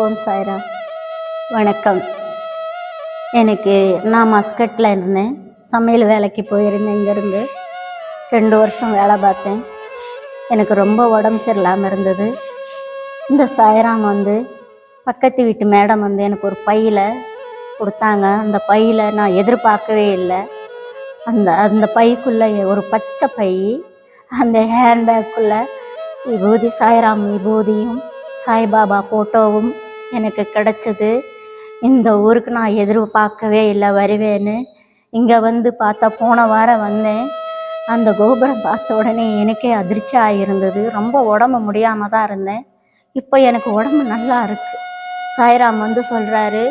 ஓம் சாய்ரா வணக்கம். எனக்கு நான் மஸ்கட்டில் இருந்தேன். சமையல் வேலைக்கு போயிருந்தேன் இங்கேருந்து. ரெண்டு வருஷம் வேலை பார்த்தேன். எனக்கு ரொம்ப உடம்பு சரியில்லாமல் இருந்தது. இந்த சாய்ராம் வந்து பக்கத்து வீட்டு மேடம் வந்து எனக்கு ஒரு பையில் கொடுத்தாங்க. அந்த பையில் நான் எதிர்பார்க்கவே இல்லை. அந்த அந்த பைக்குள்ளே ஒரு பச்சை பை அந்த ஹேண்ட்பேக்குள்ளே விபூதி சாய்ராம் விபூதியும் சாய்பாபா ஃபோட்டோவும் எனக்கு கிடைச்சது. இந்த ஊருக்கு நான் எதிர்பார்க்கவே இல்லை வருவேன்னு. இங்கே வந்து பார்த்தா போன வாரம் வந்தேன். அந்த கோபுரம் பார்த்த உடனே எனக்கே அதிர்ச்சி ஆகியிருந்தது ரொம்ப உடம்பு முடியாமல் தான் இருந்தேன். இப்போ எனக்கு உடம்பு நல்லா இருக்கு. சாய்ராம் வந்து சொல்கிறாரு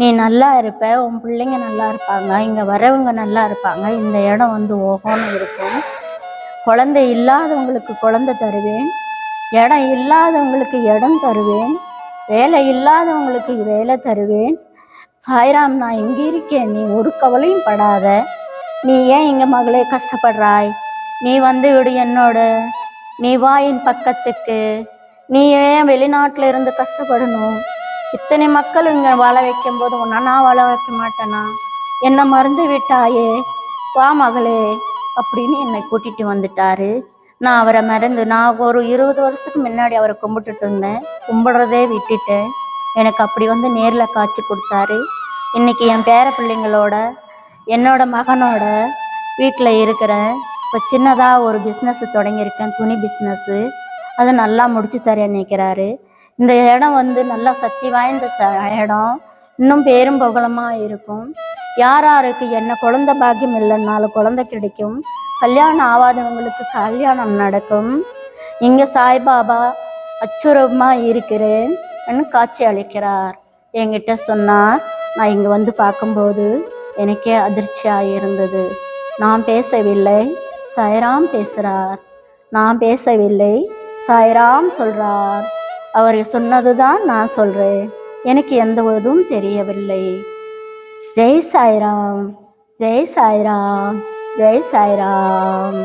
நீ நல்லா இருப்ப உன் பிள்ளைங்க நல்லா இருப்பாங்க. இங்கே வரவங்க நல்லா இருப்பாங்க. இந்த இடம் வந்து ஓகோன்னு இருக்கும். குழந்தை இல்லாதவங்களுக்கு குழந்தை தருவேன். இடம் இல்லாதவங்களுக்கு இடம் தருவேன். வேலை இல்லாதவங்களுக்கு வேலை தருவேன். சாய்ராம் நான் இங்கே இருக்கேன். நீ ஒரு கவலையும் படாத. நீ ஏன் இங்கே மகளே கஷ்டப்படுறாய்? நீ வந்து விடு என்னோட. நீ வா என் பக்கத்துக்கு. நீ ஏன் வெளிநாட்டில் இருந்து கஷ்டப்படணும்? இத்தனை மக்கள் இங்கே வாழ வைக்கும் போது உன்னை நான் வாழ வைக்க மாட்டேனா? என்னை மறந்து விட்டாயே. வா மகளே அப்படின்னு என்னை கூட்டிட்டு வந்துட்டாரு. நான் அவரை மறந்து நான் ஒரு இருபது வருஷத்துக்கு முன்னாடி அவரை கும்பிட்டுட்டு இருந்தேன். கும்பிடுறதே விட்டுட்டேன் எனக்கு அப்படி வந்து நேரில் காட்சி கொடுத்தாரு. இன்றைக்கி என் பேர பிள்ளைங்களோட என்னோட மகனோட வீட்டில் இருக்கிறேன் இப்போ சின்னதாக ஒரு பிஸ்னஸ் தொடங்கியிருக்கேன் துணி பிஸ்னஸ்ஸு அதை நல்லா முடிச்சு தர நினைக்கிறாரு. இந்த இடம் வந்து நல்லா சக்தி வாய்ந்த ச இடம். இன்னும் பேரும் புகழமாக இருக்கும். யார் யாருக்கு என்ன குழந்த பாக்கியம் இல்லைன்னாலும் குழந்தை கிடைக்கும். கல்யாணம் ஆகாதவங்களுக்கு கல்யாணம் நடக்கும். இங்கே சாய்பாபா அச்சுரமாக இருக்கிறேன் காட்சி அளிக்கிறார். என்கிட்ட சொன்னார் நான் இங்கே வந்து பார்க்கும்போது எனக்கே அதிர்ச்சியாக இருந்தது. நான் பேசவில்லை சாய்ராம் பேசுகிறார் நான் பேசவில்லை சாய்ராம் சொல்றார். அவர் சொன்னது தான் நான் சொல்கிறேன் எனக்கு எந்த இதுவும் தெரியவில்லை. ஜெய் சாய்ராம் ஜெய் சாய்ராம். ஜெய் சாய்ராம்